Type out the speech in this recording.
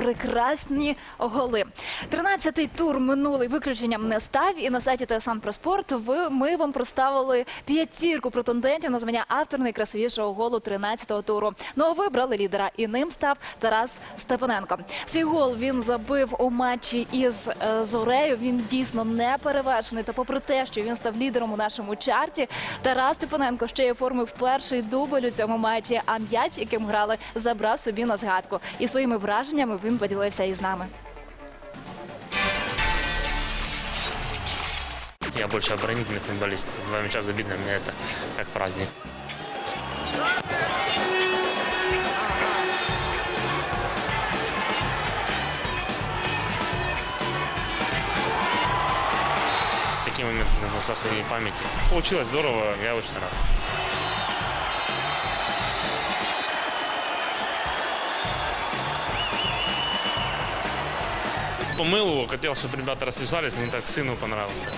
прекрасні голи. 13-й тур минулий виключенням не став. І на сайті ТСН про спорт ви ми вам представили п'ятірку претендентів на звання автор найкрасивішого голу 13-го туру. Ну а вибрали лідера, і ним став Тарас Степаненко. Свій гол він забив у матчі із е, Зорею. Він дійсно не перевершений. Та попри те, що він став лідером у нашому чарті, Тарас Степаненко ще й оформив перший дубль у цьому матчі. А м'яч, яким грали, забрав собі на згадку. І своїми враженнями він поділився із нами. Я больше оборонительный футболист. Два мяча забить для меня это как праздник. Такие моменты нужно сохранить памяти. Получилось здорово, я очень рад. Помыл его, хотел, чтобы ребята рассвязались, мне так сыну понравился.